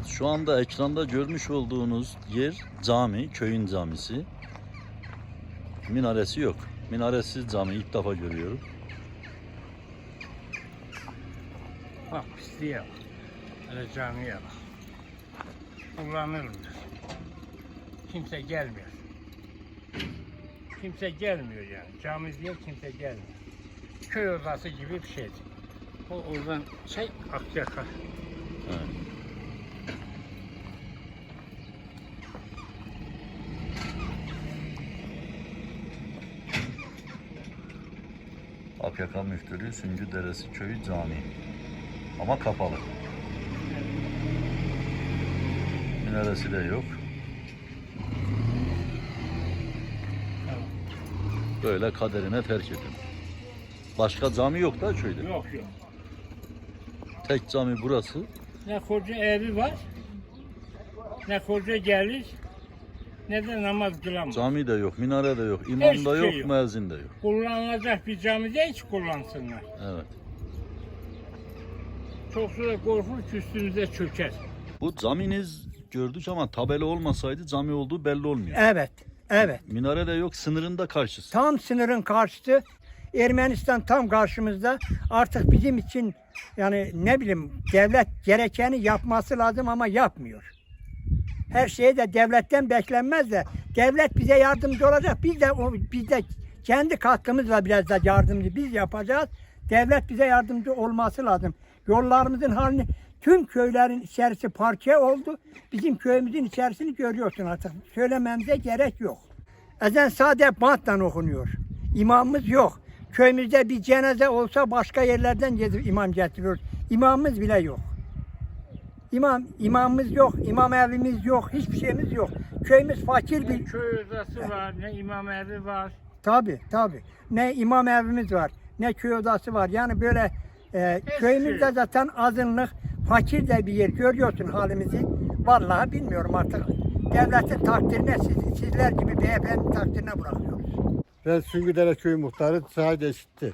Evet şu anda ekranda görmüş olduğunuz yer cami, köyün camisi. Minaresi yok. Minaresiz cami ilk defa görüyorum. Bak pisliğe bak. Hele camiye bak. Kullanılmıyor. Kimse gelmiyor. Kimse gelmiyor yani. Cami diye kimse gelmiyor. Köy odası gibi bir şeydi. O oradan şey Akyaka. Evet. Akyaka Müftülüğü Süngü Deresi Köyü Camii. Ama kapalı. Minaresi de yok. Böyle kaderine terk edin. Başka cami yok da köyde. Yok yok. Tek cami burası. Ne koca evi var, ne koca gelir, ne de namaz kılamaz. Cami de yok, minare de yok, imam Hiçbir da şey yok, yok. müezzin de yok. Kullanılacak bir camide hiç kullansınlar. Evet. Çok sonra korkunç üstümüze çöker. Bu caminiz gördük ama tabela olmasaydı cami olduğu belli olmuyor. Evet, evet. Minare de yok, sınırında karşısı. Tam sınırın karşısı. Ermenistan tam karşımızda. Artık bizim için yani ne bileyim devlet gerekeni yapması lazım ama yapmıyor. Her şeye de devletten beklenmez de devlet bize yardımcı olacak. Biz de o biz de kendi katkımızla biraz da yardımcı biz yapacağız. Devlet bize yardımcı olması lazım. Yollarımızın halini tüm köylerin içerisi parke oldu. Bizim köyümüzün içerisini görüyorsun artık. Söylememize gerek yok. Ezen sade bantla okunuyor. İmamımız yok. Köyümüzde bir cenaze olsa başka yerlerden imam getiriyoruz. İmamımız bile yok. İmam, imamımız yok, imam evimiz yok, hiçbir şeyimiz yok. Köyümüz fakir Ne bir... köy odası var, ne imam evi var. Tabi tabi. Ne imam evimiz var, ne köy odası var. Yani böyle e, köyümüzde zaten azınlık, fakir de bir yer. Görüyorsun halimizi. Vallahi bilmiyorum artık. Devletin takdirine, siz, sizler gibi beyefendi takdirine bırakıyoruz. Ben Süngüdere Köyü Muhtarı Said Eşit'ti.